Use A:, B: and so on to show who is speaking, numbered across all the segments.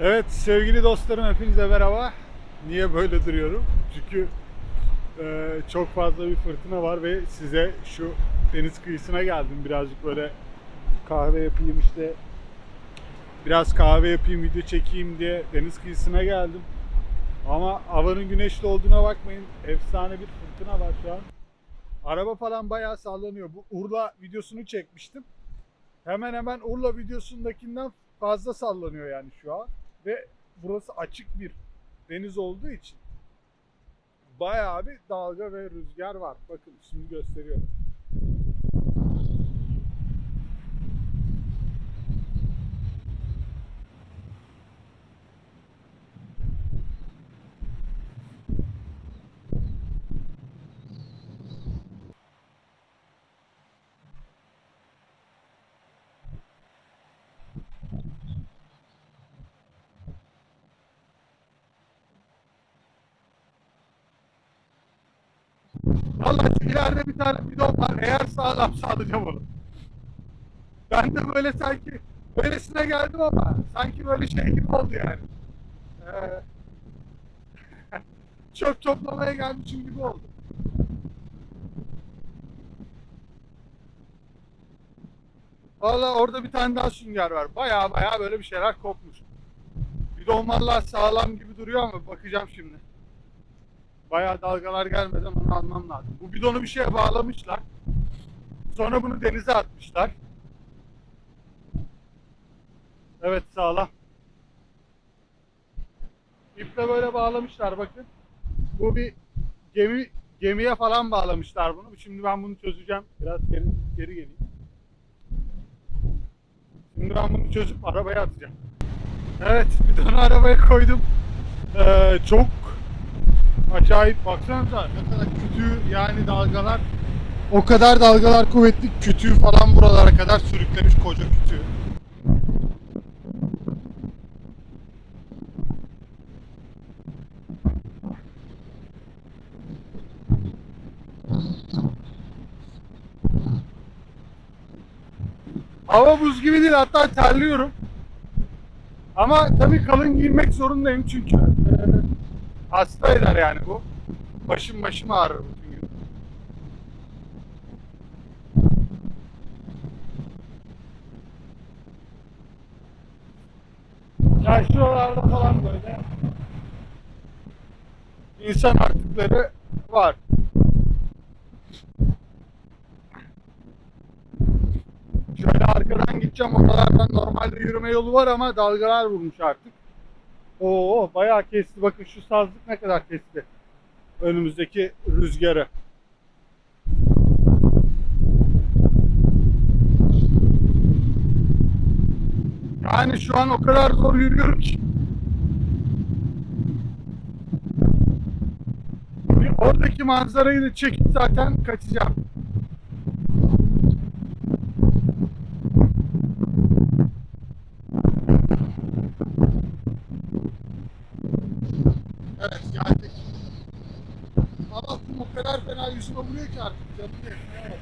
A: Evet sevgili dostlarım hepinize merhaba. Niye böyle duruyorum? Çünkü e, çok fazla bir fırtına var ve size şu deniz kıyısına geldim. Birazcık böyle kahve yapayım işte. Biraz kahve yapayım, video çekeyim diye deniz kıyısına geldim. Ama havanın güneşli olduğuna bakmayın. Efsane bir fırtına var şu an. Araba falan bayağı sallanıyor. Bu Urla videosunu çekmiştim. Hemen hemen Urla videosundakinden fazla sallanıyor yani şu an. Ve burası açık bir deniz olduğu için bayağı bir dalga ve rüzgar var. Bakın şimdi gösteriyorum. Vallahi şu ileride bir tane bidon var. Eğer sağlam sağlayacağım onu. Ben de böyle sanki böylesine geldim ama sanki böyle şey gibi oldu yani. Ee, çöp toplamaya gelmişim gibi oldu. Vallahi orada bir tane daha sünger var. Baya baya böyle bir şeyler kopmuş. Bidon vallahi sağlam gibi duruyor ama bakacağım şimdi. Bayağı dalgalar gelmeden onu almam lazım. Bu bidonu bir şeye bağlamışlar. Sonra bunu denize atmışlar. Evet sağlam. İple böyle bağlamışlar bakın. Bu bir gemi gemiye falan bağlamışlar bunu. Şimdi ben bunu çözeceğim. Biraz geri, geri geleyim. Şimdi ben bunu çözüp arabaya atacağım. Evet bidonu arabaya koydum. Ee, çok Acayip baksanıza ne kadar kötü yani dalgalar. O kadar dalgalar kuvvetli kütüğü falan buralara kadar sürüklemiş koca kütüğü. Hava buz gibi değil hatta terliyorum. Ama tabii kalın giyinmek zorundayım çünkü hasta eder yani bu. Başım başım ağrır bütün gün. Ya şuralarda falan böyle insan artıkları var. Şöyle arkadan gideceğim oralardan normalde yürüme yolu var ama dalgalar vurmuş artık. Oo bayağı kesti. Bakın şu sazlık ne kadar kesti. Önümüzdeki rüzgarı. Yani şu an o kadar zor yürüyorum ki. Oradaki manzarayı da çekip zaten kaçacağım. Evet geldik. Ama kum o kadar vuruyor ki artık canım yakmaya başladı.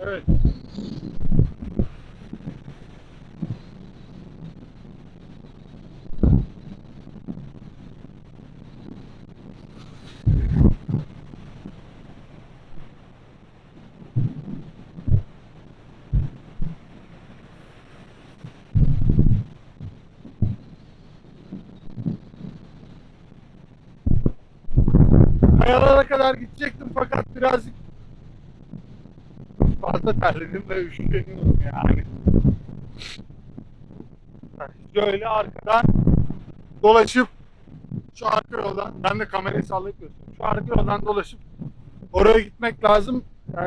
A: Evet. Kayalara kadar gidecektim fakat birazcık fazla terledim ve üşüyorum yani. Şöyle arkadan dolaşıp şu arka yoldan ben de kamerayı sallayıp göstereyim. Şu arka yoldan dolaşıp oraya gitmek lazım. Ee,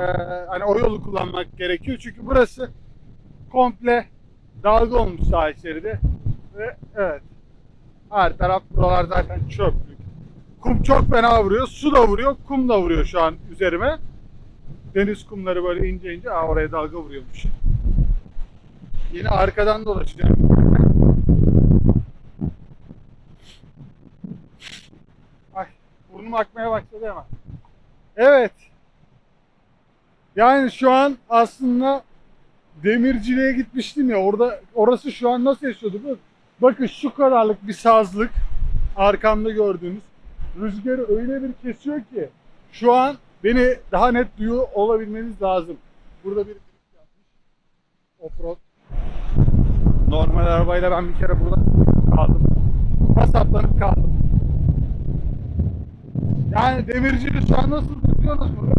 A: hani o yolu kullanmak gerekiyor. Çünkü burası komple dalga olmuş sahil şeridi. Ve evet her taraf buralar zaten çöplük. Kum çok fena vuruyor. Su da vuruyor. Kum da vuruyor şu an üzerime. Deniz kumları böyle ince ince. Aa, oraya dalga vuruyormuş. Yine arkadan dolaşacağım. Ay burnum akmaya başladı hemen. Evet. Yani şu an aslında demirciliğe gitmiştim ya orada orası şu an nasıl yaşıyordu bu? Bakın şu kadarlık bir sazlık arkamda gördüğünüz rüzgarı öyle bir kesiyor ki şu an beni daha net duyuyor olabilmeniz lazım. Burada bir. Offroad. Normal arabayla ben bir kere burada kaldım. Kasaplanıp kaldım. Yani demircili şu an nasıl duyuyorsunuz mu?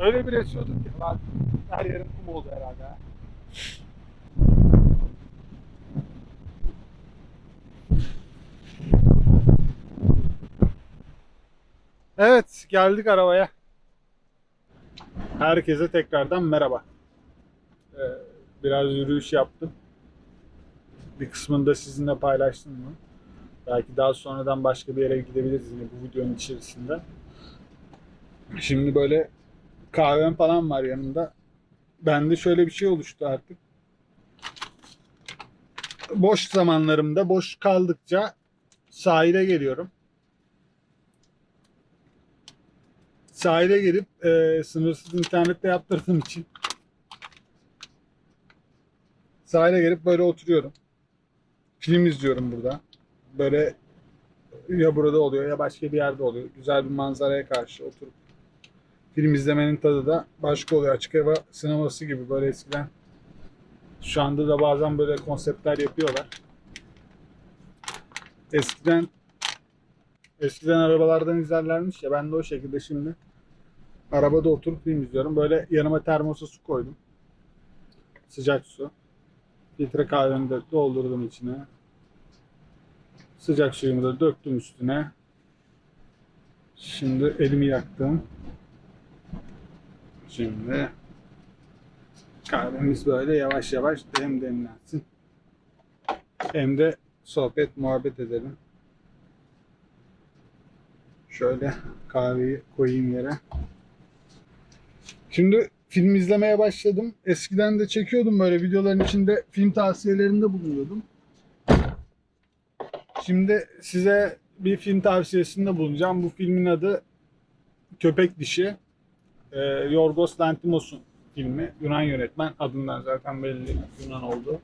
A: Öyle bir esiyordum ki her yerim kum oldu herhalde. Evet geldik arabaya. Herkese tekrardan merhaba. Ee, biraz yürüyüş yaptım. Bir kısmını da sizinle paylaştım mı? Belki daha sonradan başka bir yere gidebiliriz yine bu videonun içerisinde. Şimdi böyle kahvem falan var yanımda. Bende şöyle bir şey oluştu artık. Boş zamanlarımda boş kaldıkça sahile geliyorum. Sahile gelip e, sınırsız internette yaptırdığım için sahile gelip böyle oturuyorum. Film izliyorum burada. Böyle ya burada oluyor ya başka bir yerde oluyor. Güzel bir manzaraya karşı oturup film izlemenin tadı da başka oluyor. Açık hava sineması gibi böyle eskiden. Şu anda da bazen böyle konseptler yapıyorlar. Eskiden eskiden arabalardan izlerlermiş ya ben de o şekilde şimdi arabada oturup film izliyorum. Böyle yanıma termosa su koydum. Sıcak su. Filtre kahvemi de doldurdum içine. Sıcak suyumu da döktüm üstüne. Şimdi elimi yaktım. Şimdi kahvemiz böyle yavaş yavaş dem demlensin. Hem de sohbet muhabbet edelim. Şöyle kahveyi koyayım yere. Şimdi film izlemeye başladım. Eskiden de çekiyordum böyle videoların içinde film tavsiyelerinde bulunuyordum. Şimdi size bir film tavsiyesinde bulunacağım. Bu filmin adı Köpek Dişi. Ee, Yorgos Lanthimos'un filmi. Yunan yönetmen. Adından zaten belli Yunan oldu.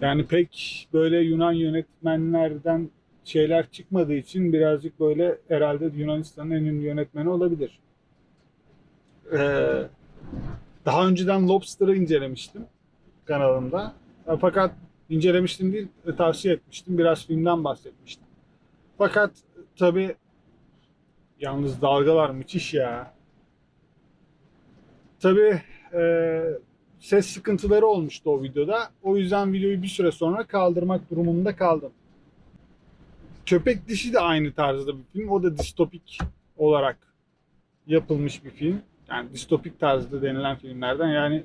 A: Yani pek böyle Yunan yönetmenlerden şeyler çıkmadığı için birazcık böyle herhalde Yunanistan'ın en ünlü yönetmeni olabilir. Ee, daha önceden Lobster'ı incelemiştim kanalımda. E, Fakat incelemiştim değil, e, tavsiye etmiştim. Biraz filmden bahsetmiştim. Fakat tabi yalnız dalgalar müthiş ya. Tabi ses sıkıntıları olmuştu o videoda. O yüzden videoyu bir süre sonra kaldırmak durumunda kaldım. Köpek Dişi de aynı tarzda bir film. O da distopik olarak yapılmış bir film. Yani distopik tarzda denilen filmlerden yani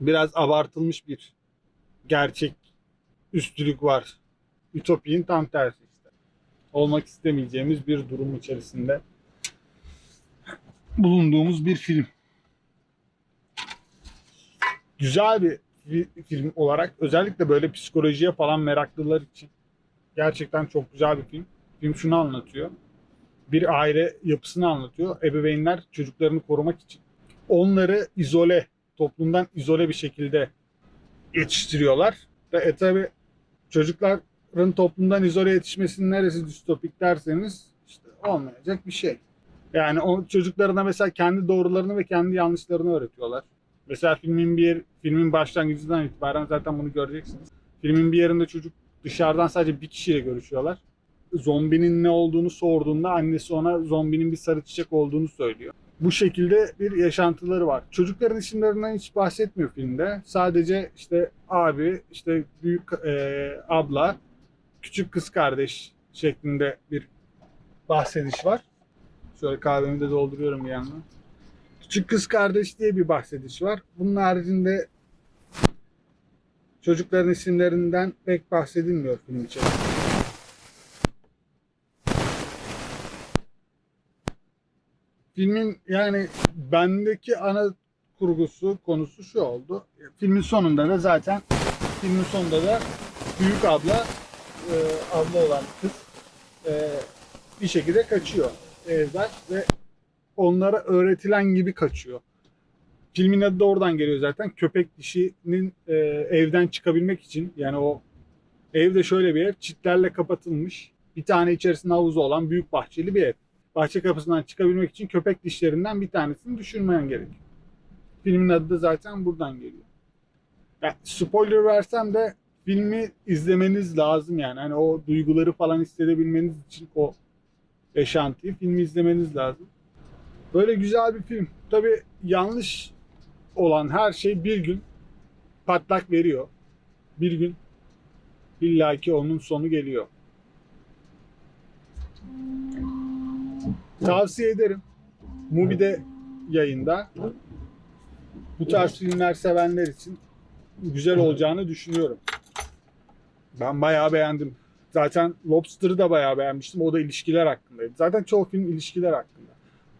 A: biraz abartılmış bir gerçek üstülük var. Ütopinin tam tersi işte. Olmak istemeyeceğimiz bir durum içerisinde bulunduğumuz bir film. Güzel bir fi- film olarak özellikle böyle psikolojiye falan meraklılar için gerçekten çok güzel bir film. Film şunu anlatıyor. Bir aile yapısını anlatıyor. Ebeveynler çocuklarını korumak için onları izole, toplumdan izole bir şekilde yetiştiriyorlar. Ve e tabi çocukların toplumdan izole yetişmesinin neresi distopik derseniz işte olmayacak bir şey. Yani o çocuklarına mesela kendi doğrularını ve kendi yanlışlarını öğretiyorlar. Mesela filmin bir filmin başlangıcından itibaren zaten bunu göreceksiniz. Filmin bir yerinde çocuk dışarıdan sadece bir kişiyle görüşüyorlar. Zombinin ne olduğunu sorduğunda annesi ona zombinin bir sarı çiçek olduğunu söylüyor. Bu şekilde bir yaşantıları var. Çocukların isimlerinden hiç bahsetmiyor filmde. Sadece işte abi, işte büyük e, abla, küçük kız kardeş şeklinde bir bahsediş var. Şöyle kahvemi de dolduruyorum bir yandan. Küçük kız kardeş diye bir bahsediş var. Bunun haricinde çocukların isimlerinden pek bahsedilmiyor film içerisinde. Filmin yani bendeki ana kurgusu, konusu şu oldu. Filmin sonunda da zaten filmin sonunda da büyük abla e, abla olan kız e, bir şekilde kaçıyor evden ve onlara öğretilen gibi kaçıyor. Filmin adı da oradan geliyor zaten. Köpek dişinin e, evden çıkabilmek için yani o evde şöyle bir ev çitlerle kapatılmış. Bir tane içerisinde havuzu olan büyük bahçeli bir ev. Bahçe kapısından çıkabilmek için köpek dişlerinden bir tanesini düşürmeyen gerekiyor. Filmin adı da zaten buradan geliyor. Ya, spoiler versem de filmi izlemeniz lazım yani. Hani o duyguları falan hissedebilmeniz için o yaşantıyı filmi izlemeniz lazım. Böyle güzel bir film. Tabi yanlış olan her şey bir gün patlak veriyor. Bir gün illaki onun sonu geliyor. Tavsiye ederim. Mubi'de yayında. Bu tarz filmler sevenler için güzel olacağını düşünüyorum. Ben bayağı beğendim. Zaten Lobster'ı da bayağı beğenmiştim. O da ilişkiler hakkındaydı. Zaten çoğu film ilişkiler hakkında.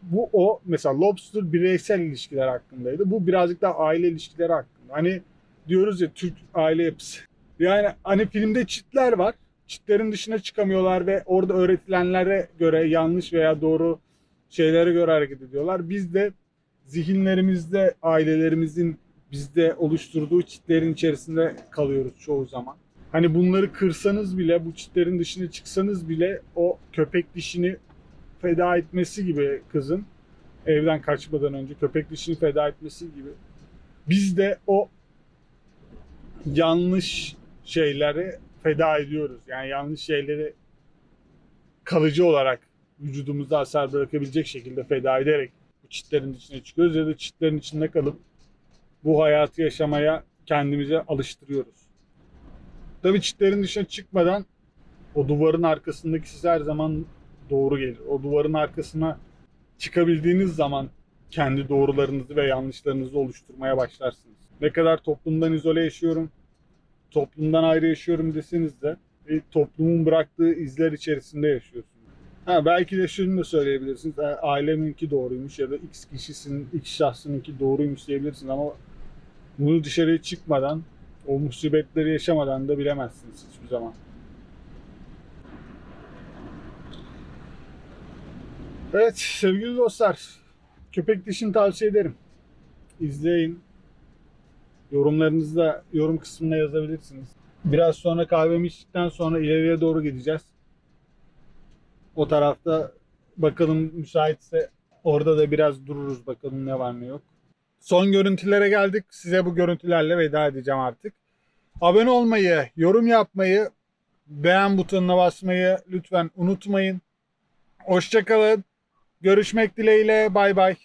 A: Bu o mesela Lobster bireysel ilişkiler hakkındaydı. Bu birazcık daha aile ilişkileri hakkında. Hani diyoruz ya Türk aile yapısı. Yani hani filmde çitler var. Çitlerin dışına çıkamıyorlar ve orada öğretilenlere göre yanlış veya doğru şeylere göre hareket ediyorlar. Biz de zihinlerimizde ailelerimizin bizde oluşturduğu çitlerin içerisinde kalıyoruz çoğu zaman. Hani bunları kırsanız bile, bu çitlerin dışına çıksanız bile o köpek dişini feda etmesi gibi kızın evden kaçmadan önce köpek dişini feda etmesi gibi biz de o yanlış şeyleri feda ediyoruz. Yani yanlış şeyleri kalıcı olarak vücudumuzda hasar bırakabilecek şekilde feda ederek bu çitlerin içine çıkıyoruz ya da çitlerin içinde kalıp bu hayatı yaşamaya kendimize alıştırıyoruz. Tabii çitlerin dışına çıkmadan o duvarın arkasındaki siz her zaman doğru gelir. O duvarın arkasına çıkabildiğiniz zaman kendi doğrularınızı ve yanlışlarınızı oluşturmaya başlarsınız. Ne kadar toplumdan izole yaşıyorum, toplumdan ayrı yaşıyorum deseniz de e, toplumun bıraktığı izler içerisinde yaşıyorsunuz. Ha, belki de şunu da söyleyebilirsiniz. "E, Aileminki doğruymuş ya da X kişisinin, X şahsınınki doğruymuş diyebilirsiniz ama bunu dışarıya çıkmadan, o musibetleri yaşamadan da bilemezsiniz hiçbir zaman. Evet sevgili dostlar, köpek dişini tavsiye ederim. İzleyin. Yorumlarınızı da yorum kısmına yazabilirsiniz. Biraz sonra kahvemi içtikten sonra ileriye doğru gideceğiz. O tarafta bakalım müsaitse orada da biraz dururuz bakalım ne var ne yok. Son görüntülere geldik. Size bu görüntülerle veda edeceğim artık. Abone olmayı, yorum yapmayı, beğen butonuna basmayı lütfen unutmayın. Hoşçakalın. Görüşmek dileğiyle. Bay bay.